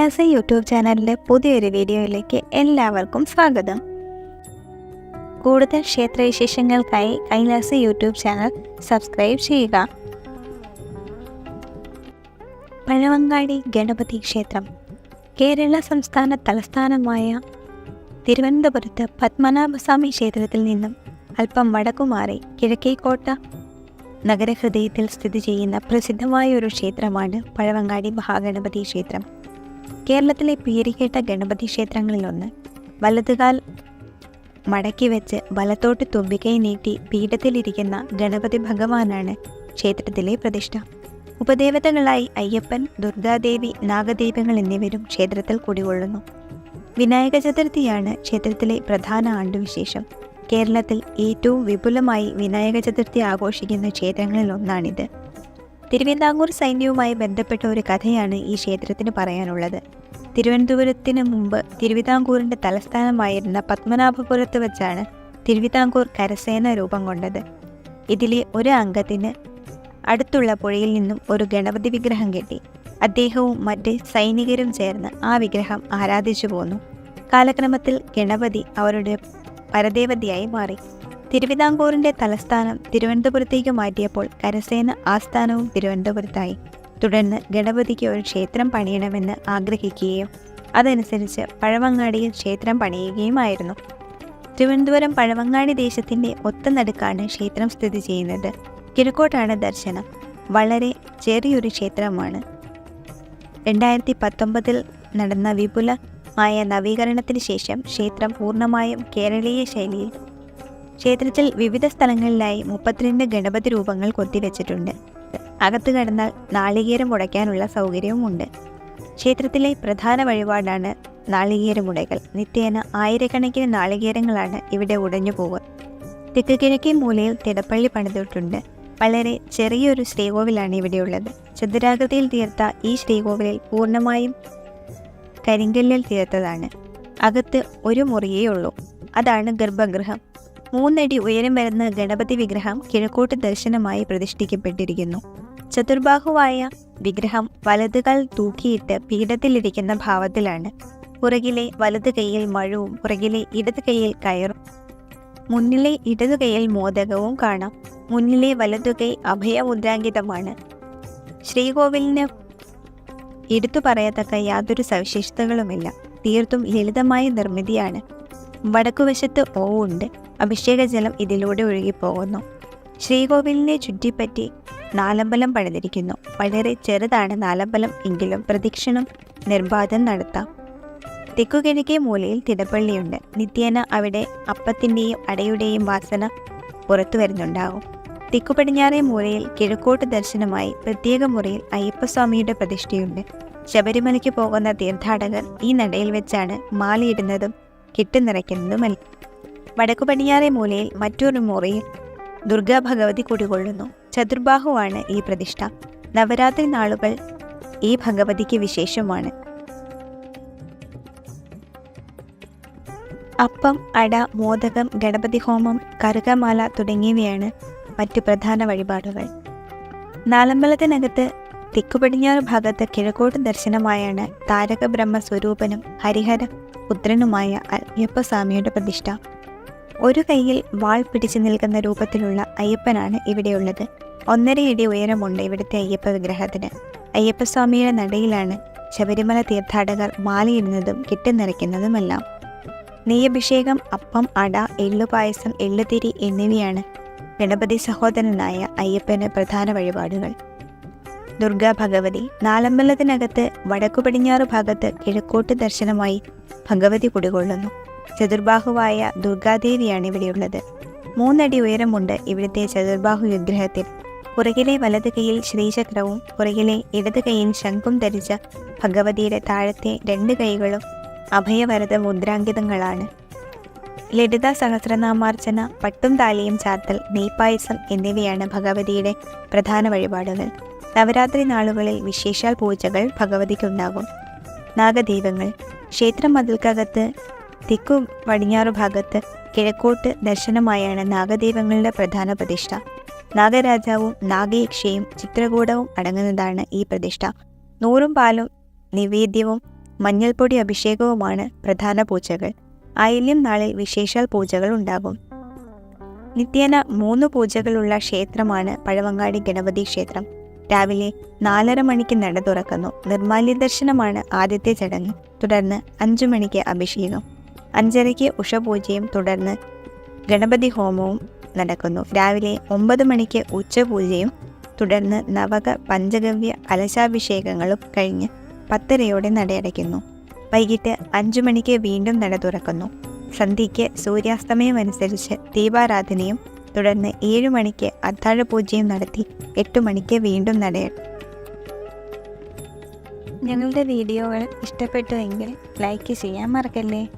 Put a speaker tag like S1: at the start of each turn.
S1: Kailasa YouTube ചാനലിലെ പുതിയൊരു വീഡിയോയിലേക്ക് എല്ലാവർക്കും സ്വാഗതം. കൂടുതൽ ക്ഷേത്രവിശേഷങ്ങൾക്കായി കൈലാസ യൂട്യൂബ് ചാനൽ സബ്സ്ക്രൈബ് ചെയ്യുക. പഴവങ്ങാടി ഗണപതി ക്ഷേത്രം കേരള സംസ്ഥാന തലസ്ഥാനമായ തിരുവനന്തപുരത്ത് പത്മനാഭസ്വാമി ക്ഷേത്രത്തിൽ നിന്നും അല്പം വടക്കുമാറി കിഴക്കേക്കോട്ട നഗരഹൃദയത്തിൽ സ്ഥിതി ചെയ്യുന്ന പ്രസിദ്ധമായ ഒരു ക്ഷേത്രമാണ് പഴവങ്ങാടി മഹാഗണപതി ക്ഷേത്രം. കേരളത്തിലെ പേരുകേട്ട ഗണപതി ക്ഷേത്രങ്ങളിലൊന്ന് വലതുകാൽ മടക്കി വെച്ച് വലത്തോട്ട് തുമ്പിക്കൈ നീട്ടി പീഠത്തിലിരിക്കുന്ന ഗണപതി ഭഗവാനാണ് ക്ഷേത്രത്തിലെ പ്രതിഷ്ഠ. ഉപദേവതകളായി അയ്യപ്പൻ ദുർഗാദേവി നാഗദൈവങ്ങൾ എന്നിവരും ക്ഷേത്രത്തിൽ കുടികൊള്ളുന്നു. വിനായക ചതുർത്ഥിയാണ് ക്ഷേത്രത്തിലെ പ്രധാന ആണ്ടുവിശേഷം. കേരളത്തിൽ ഏറ്റവും വിപുലമായി വിനായക ചതുർത്ഥി ആഘോഷിക്കുന്ന ക്ഷേത്രങ്ങളിൽ ഒന്നാണിത് തിരുവിതാംകൂർ സൈന്യവുമായി ബന്ധപ്പെട്ട ഒരു കഥയാണ് ഈ ക്ഷേത്രത്തിന് പറയാനുള്ളത്. തിരുവനന്തപുരത്തിന് മുമ്പ് തിരുവിതാംകൂറിന്റെ തലസ്ഥാനമായിരുന്ന പത്മനാഭപുരത്ത് വെച്ചാണ് തിരുവിതാംകൂർ കരസേന രൂപം കൊണ്ടത്. ഇതിലെ ഒരു അംഗത്തിന് അടുത്തുള്ള പുഴയിൽ നിന്നും ഒരു ഗണപതി വിഗ്രഹം കെട്ടി. അദ്ദേഹവും മറ്റ് സൈനികരും ചേർന്ന് ആ വിഗ്രഹം ആരാധിച്ചു പോന്നു. കാലക്രമത്തിൽ ഗണപതി അവരുടെ പരദേവതയായി മാറി. തിരുവിതാംകൂറിന്റെ തലസ്ഥാനം തിരുവനന്തപുരത്തേക്ക് മാറ്റിയപ്പോൾ കരസേന ആസ്ഥാനവും തിരുവനന്തപുരത്തായി. തുടർന്ന് ഗണപതിക്ക് ഒരു ക്ഷേത്രം പണിയണമെന്ന് ആഗ്രഹിക്കുകയും അതനുസരിച്ച് പഴവങ്ങാടിയിൽ ക്ഷേത്രം പണിയുകയുമായിരുന്നു. തിരുവനന്തപുരം പഴവങ്ങാടി ഒത്ത നടുക്കാണ് ക്ഷേത്രം സ്ഥിതി ചെയ്യുന്നത്. കിഴക്കോട്ടാണ് ദർശനം. വളരെ ചെറിയൊരു ക്ഷേത്രമാണ്. രണ്ടായിരത്തി പത്തൊമ്പതിൽ നടന്ന വിപുലമായ നവീകരണത്തിന് ശേഷം ക്ഷേത്രം പൂർണമായും കേരളീയ ശൈലിയിൽ ക്ഷേത്രത്തിൽ വിവിധ സ്ഥലങ്ങളിലായി മുപ്പത്തിരണ്ട് ഗണപതി രൂപങ്ങൾ കൊത്തിവെച്ചിട്ടുണ്ട്. അകത്ത് കടന്നാൽ നാളികേരം ഉടയ്ക്കാനുള്ള സൗകര്യവുമുണ്ട്. ക്ഷേത്രത്തിലെ പ്രധാന വഴിപാടാണ് നാളികേരമുടകൾ നിത്യേന ആയിരക്കണക്കിന് നാളികേരങ്ങളാണ് ഇവിടെ ഉടഞ്ഞു പോകുക തെക്ക് കിഴക്കേ മൂലയിൽ തിടപ്പള്ളി പണിതിട്ടുണ്ട്. വളരെ ചെറിയൊരു ശ്രീകോവിലാണ് ഇവിടെയുള്ളത്. ചതുരാകൃതിയിൽ തീർത്ത ഈ ശ്രീകോവിലിൽ പൂർണമായും കരിങ്കല്ലിൽ തീർത്തതാണ്. അകത്ത് ഒരു മുറിയേ ഉള്ളൂ. അതാണ് ഗർഭഗൃഹം. മൂന്നടി ഉയരം വരുന്ന ഗണപതി വിഗ്രഹം കിഴക്കോട്ട് ദർശനമായി പ്രതിഷ്ഠിക്കപ്പെട്ടിരിക്കുന്നു. ചതുർബാഹുവായ വിഗ്രഹം വലതുകൾ തൂക്കിയിട്ട് പീഠത്തിലിരിക്കുന്ന ഭാവത്തിലാണ്. പുറകിലെ വലത് കൈയിൽ മഴവും പുറകിലെ ഇടത് കൈയിൽ കയറും മുന്നിലെ ഇടതു കൈയിൽ മോദകവും കാണാം. മുന്നിലെ വലതു കൈ അഭയമുദ്രാങ്കിതമാണ്. ശ്രീകോവിലിന് എടുത്തു പറയത്തക്ക യാതൊരു സവിശേഷതകളുമില്ല. തീർത്തും ലളിതമായ നിർമ്മിതിയാണ്. വടക്കുവശത്ത് ഓവുണ്ട് അഭിഷേക ജലം ഇതിലൂടെ ഒഴുകിപ്പോകുന്നു. ശ്രീകോവിലിനെ ചുറ്റിപ്പറ്റി നാലമ്പലം പണിതിരിക്കുന്നു. വളരെ ചെറുതാണ് നാലമ്പലം എങ്കിലും പ്രദക്ഷിണം നിർബാധം നടത്താം. തെക്കുകിഴക്കേ മൂലയിൽ തിടപ്പള്ളിയുണ്ട്. നിത്യേന അവിടെ അപ്പത്തിന്റെയും അടയുടെയും വാസന പുറത്തു വരുന്നുണ്ടാകും. തെക്കു പടിഞ്ഞാറെ മൂലയിൽ കിഴക്കോട്ട് ദർശനമായി പ്രത്യേക മുറിയിൽ അയ്യപ്പസ്വാമിയുടെ പ്രതിഷ്ഠയുണ്ട്. ശബരിമലയ്ക്ക് പോകുന്ന തീർത്ഥാടകർ ഈ നടയിൽ വെച്ചാണ് മാലയിടുന്നതും കെട്ടുനിറയ്ക്കുന്നതുമല്ല. വടക്കു പടിഞ്ഞാറെ മൂലയിൽ മറ്റൊരു മുറിയിൽ ദുർഗാ ഭഗവതി കുടികൊള്ളുന്നു. ചതുർബാഹുവാണ് ഈ പ്രതിഷ്ഠ. നവരാത്രി നാളുകൾ ഈ ഭഗവതിക്ക് വിശേഷമാണ്. അപ്പം അട മോദകം ഗണപതി ഹോമം കറുകമാല തുടങ്ങിയവയാണ് മറ്റു പ്രധാന വഴിപാടുകൾ. നാലമ്പലത്തിനകത്ത് തെക്കു പടിഞ്ഞാറ് ഭാഗത്ത് കിഴക്കോട്ട് ദർശനമായാണ് താരക ബ്രഹ്മ സ്വരൂപനും ഹരിഹര പുത്രനുമായ അയ്യപ്പസ്വാമിയുടെ പ്രതിഷ്ഠ. ഒരു കൈയിൽ വാൾ പിടിച്ചു നിൽക്കുന്ന രൂപത്തിലുള്ള അയ്യപ്പനാണ് ഇവിടെയുള്ളത്. ഒന്നരയടി ഉയരമുണ്ട് ഇവിടുത്തെ അയ്യപ്പ വിഗ്രഹത്തിന്. അയ്യപ്പസ്വാമിയുടെ നടയിലാണ് ശബരിമല തീർത്ഥാടകർ മാലയിടുന്നതും കെട്ടുനിറയ്ക്കുന്നതുമെല്ലാം. നെയ്യഭിഷേകം അപ്പം അട എള്ളുപായസം എള്ളുതിരി എന്നിവയാണ് ഗണപതി സഹോദരനായ അയ്യപ്പന് പ്രധാന വഴിപാടുകൾ. ദുർഗാ ഭഗവതി നാലമ്പലത്തിനകത്ത് വടക്കു പടിഞ്ഞാറ് ഭാഗത്ത് കിഴക്കോട്ട് ദർശനമായി ഭഗവതി കുടികൊള്ളുന്നു. ചതുർബാഹുവായ ദുർഗാദേവിയാണ് ഇവിടെയുള്ളത് മൂന്നടി ഉയരമുണ്ട് ഇവിടുത്തെ ചതുർബാഹു വിഗ്രഹത്തിൽ. പുറകിലെ വലത് കൈയിൽ ശ്രീചക്രവും പുറകിലെ ഇടത് കൈയിൽ ശംഖും ധരിച്ച ഭഗവതിയുടെ താഴത്തെ രണ്ട് കൈകളും അഭയവരത മുദ്രാങ്കിതങ്ങളാണ്. ലളിത സഹസ്രനാമാർച്ചന പട്ടും താലിയും ചാത്തൽ നെയ്പായസം എന്നിവയാണ് ഭഗവതിയുടെ പ്രധാന വഴിപാടുകൾ. നവരാത്രി നാളുകളിൽ വിശേഷാൽ പൂജകൾ ഭഗവതിക്കുണ്ടാകും. നാഗദൈവങ്ങൾ ക്ഷേത്രം മതിൽക്കകത്ത് തെക്കു പടിഞ്ഞാറു ഭാഗത്ത് കിഴക്കോട്ട് ദർശനമായാണ് നാഗദൈവങ്ങളുടെ പ്രധാന പ്രതിഷ്ഠ. നാഗരാജാവും നാഗയക്ഷയും ചിത്രകൂടവും അടങ്ങുന്നതാണ് ഈ പ്രതിഷ്ഠ. നൂറും പാലും നിവേദ്യവും മഞ്ഞൾപ്പൊടി അഭിഷേകവുമാണ് പ്രധാന പൂജകൾ. ആയില്യം നാളിൽ വിശേഷാൽ പൂജകൾ ഉണ്ടാകും. നിത്യേന മൂന്ന് പൂജകളുള്ള ക്ഷേത്രമാണ് പഴവങ്ങാടി ഗണപതി ക്ഷേത്രം. രാവിലെ നാലര മണിക്ക് നട തുറക്കുന്നു. നിർമാല്യ ദർശനമാണ് ആദ്യത്തെ ചടങ്ങ്. തുടർന്ന് അഞ്ചു മണിക്ക് അഭിഷേകം. അഞ്ചരയ്ക്ക് ഉഷപൂജയും തുടർന്ന് ഗണപതി ഹോമവും നടക്കുന്നു. രാവിലെ ഒമ്പത് മണിക്ക് ഉച്ചപൂജയും തുടർന്ന് നവക പഞ്ചഗവ്യ കലശാഭിഷേകങ്ങളും കഴിഞ്ഞ് പത്തരയോടെ നടയടയ്ക്കുന്നു. വൈകിട്ട് അഞ്ചു മണിക്ക് വീണ്ടും നട തുറക്കുന്നു. സന്ധ്യയ്ക്ക് സൂര്യാസ്തമയം അനുസരിച്ച് ദീപാരാധനയും തുടർന്ന് ഏഴു മണിക്ക് അത്താഴപൂജയും നടത്തി എട്ടു മണിക്ക് വീണ്ടും നടയട ഞങ്ങളുടെ വീഡിയോകൾ ഇഷ്ടപ്പെട്ടുവെങ്കിൽ ലൈക്ക് ചെയ്യാൻ മറക്കല്ലേ?